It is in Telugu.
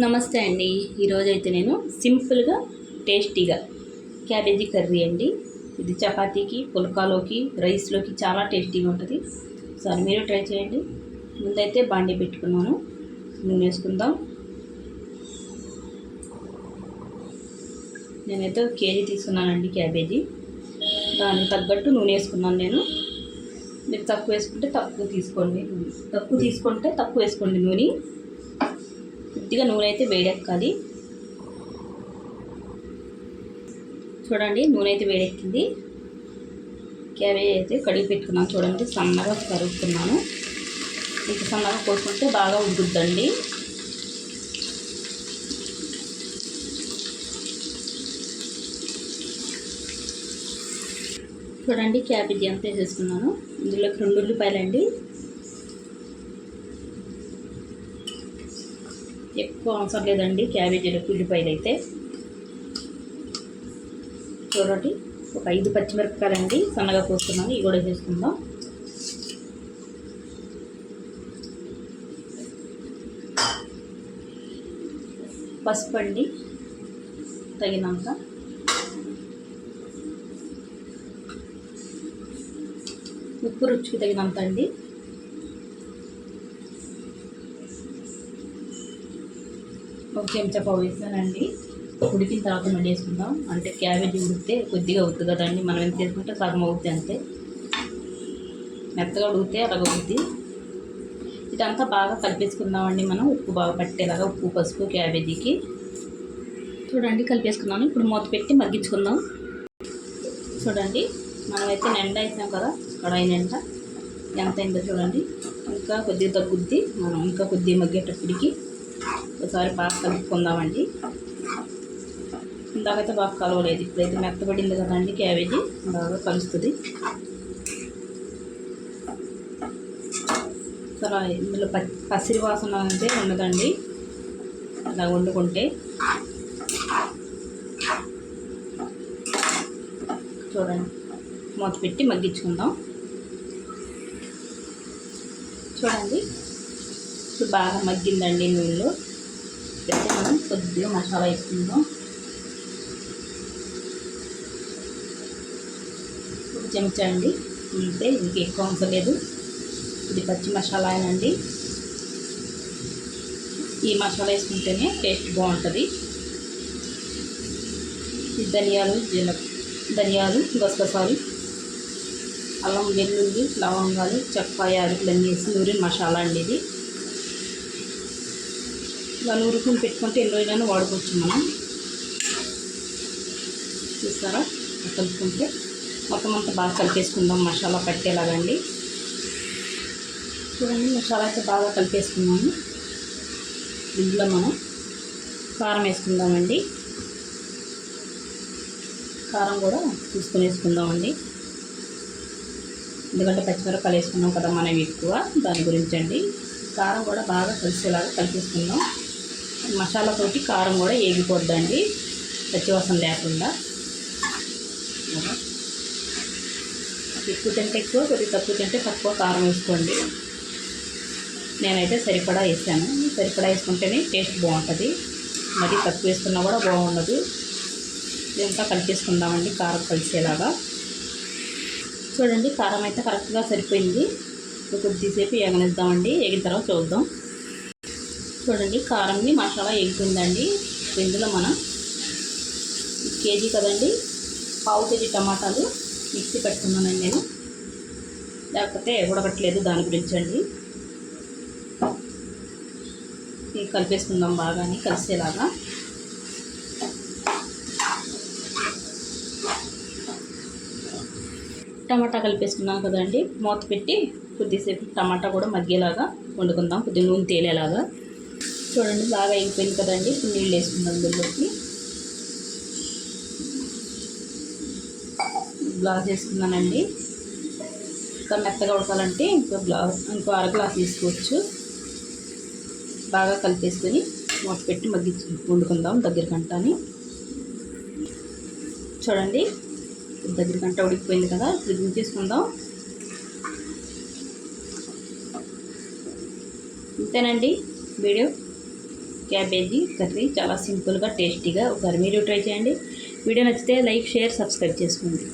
నమస్తే అండి. ఈరోజు అయితే నేను సింపుల్గా టేస్టీగా క్యాబేజీ కర్రీ అండి. ఇది చపాతీకి పుల్కాలోకి రైస్లోకి చాలా టేస్టీగా ఉంటుంది. సరే మీరు ట్రై చేయండి. ముందైతే బాండీ పెట్టుకున్నాను. నూనె వేసుకుందాం. నేనైతే కేజీ తీసుకున్నానండి క్యాబేజీ. దానికి తగ్గట్టు నూనె వేసుకున్నాను నేను. మీరు తక్కువ వేసుకుంటే తక్కువ తీసుకోండి. తక్కువ తీసుకుంటే తక్కువ వేసుకోండి నూనె. కొద్దిగా నూనె అయితే వేడెక్కాలి. చూడండి నూనె అయితే వేడెక్కింది. క్యాబేజ్ అయితే కడిగి పెట్టుకున్నాను. చూడండి సన్నగా కరుగుతున్నాను ఇంత సన్నగా కోసుకుంటే బాగా ఉగ్గుద్దండి చూడండి క్యాబేజీ అంతా వేసేసుకున్నాను. ఇందులోకి రెండు ఉల్లిపాయలండి. ఎక్కువ అవసరం లేదండి. క్యాబేజీలకు ఉల్లిపాయలు అయితే చూడండి ఒక ఐదు పచ్చిమిరపకాయలు అండి సన్నగా కోస్తున్నాను ఇవి కూడా చేసుకుందాం పసుపు అండి. తగినంత. ఉప్పు రుచికి తగినంత అండి. ఒక చెంచా పావు వేసానండి ఉడికిన తర్వాత మళ్ళీ వేసుకుందాం. అంటే క్యాబేజీ ఉడికితే కొద్దిగా అవుతుంది కదండి. మనం ఎంత వేసుకుంటే సగం అవుతుంది అంతే. మెత్తగా ఉడికితే అలాగ అవుతుంది ఇదంతా బాగా కలిపేసుకుందామండి మనం. ఉప్పు బాగా పట్టేలాగా ఉప్పు పసుపు క్యాబేజీకి. చూడండి కలిపేసుకున్నాను. ఇప్పుడు మూత పెట్టి మగ్గించుకుందాం. చూడండి మనమైతే నిండా వేసాం కదా కడాయి నిండా. ఎంత అయిందో చూడండి. ఇంకా కొద్దిగా తగ్గుద్ది. మనం ఇంకా కొద్దిగా మగ్గేటప్పటికి ఒకసారి బాగా కలుపుకుందామండి. ఇందాకైతే బాగా కలవలేదు ఇప్పుడైతే మెత్తబడింది కదండి క్యాబేజీ బాగా కలుస్తుంది. అసలు ఇందులో ప పసిరి వాసన అంటే ఉండదండి. అలా వండుకుంటే. చూడండి మూత పెట్టి మగ్గించుకుందాం. చూడండి ఇప్పుడు బాగా మగ్గిందండి నూనెలో. పెట్టి మనం కొద్దిగా మసాలా వేసుకుందాం. ఒక చెంచా అండి. అంతే ఇంక ఎక్కువ అవసరలేదు ఇది పచ్చి మసాలా అండి. ఈ మసాలా వేసుకుంటేనే టేస్ట్ బాగుంటుంది. ధనియాలు జీల ధనియాలు గసగసాలు అల్లం వెల్లుల్లి లవంగాలు చెక్క యాలకులు అన్నీ వేసి నూరిన మసాలా అండి ఇది. ఇలా ఉరుకుని పెట్టుకుంటే ఎన్ని రోజులైనా వాడుకోవచ్చు మనం. చూస్తారా? కలుపుకుంటే మొత్తం అంతా బాగా కలిపేసుకుందాం. మసాలా పట్టేలాగా అండి చూడండి మసాలా అయితే బాగా కలిపేసుకున్నాము. ఇందులో మనం కారం వేసుకుందామండి. కారం కూడా తీసుకుని వేసుకుందామండి. ఎందుకంటే పచ్చిమిరపకాయలు వేసుకున్నాం కదా మనం ఎక్కువ దాని గురించి అండి. కారం కూడా బాగా కలిసేలాగా కలిపేసుకుందాం. మసాలాతోటి కారం కూడా ఏగిపోద్దండి. పచ్చివాసన లేకుండా. ఎక్కువ తింటే ఎక్కువ కొద్దిగా తక్కువ తింటే తక్కువ కారం వేసుకోండి. నేనైతే సరిపడా వేసాను. సరిపడా వేసుకుంటేనే టేస్ట్ బాగుంటుంది. మరి తక్కువ వేసుకున్నా కూడా బాగుండదు. ఇదంతా కలిపేసుకుందామండి కారం కలిసేలాగా. చూడండి కారం అయితే కరెక్ట్గా సరిపోయింది. కొద్దిసేపు ఎగనిద్దామండి ఎగిన తర్వాత చూద్దాం. చూడండి కారంని మసాలా ఎగిపోయిందండి ఇందులో మనం కేజీ కదండి పావు కేజీ టమాటాలు మిక్సీ పెట్టుకున్నానండి నేను. లేకపోతే ఉడకట్లేదు దాని గురించి అండి. కలిపేసుకుందాం బాగానే కలిసేలాగా. టమాటా కలిపేసుకున్నాం కదండి మూత పెట్టి కొద్దిసేపు టమాటా కూడా మగ్గేలాగా వండుకుందాం కొద్దిగా నూనె తేలేలాగా. చూడండి బాగా అయిపోయింది కదండి. ఇప్పుడు నీళ్ళు వేసుకుందాం అందులోకి. గ్లాస్ వేసుకున్నానండి. ఇంకా మెత్తగా ఉడకాలంటే ఇంకో గ్లాస్ ఇంకో అర గ్లాస్ తీసుకోవచ్చు. బాగా కలిపేసుకొని మూత పెట్టి మగ్గించి వండుకుందాం దగ్గర కంటని చూడండి దగ్గర గంట ఉడికిపోయింది కదా ఇప్పుడు చేసుకుందాం అంతేనండి వీడియో. క్యాబేజీ కర్రీ చాలా సింపుల్గా టేస్టీగా ఒకసారి మీరు ట్రై చేయండి. వీడియో నచ్చితే లైక్ షేర్ సబ్స్క్రైబ్ చేసుకోండి.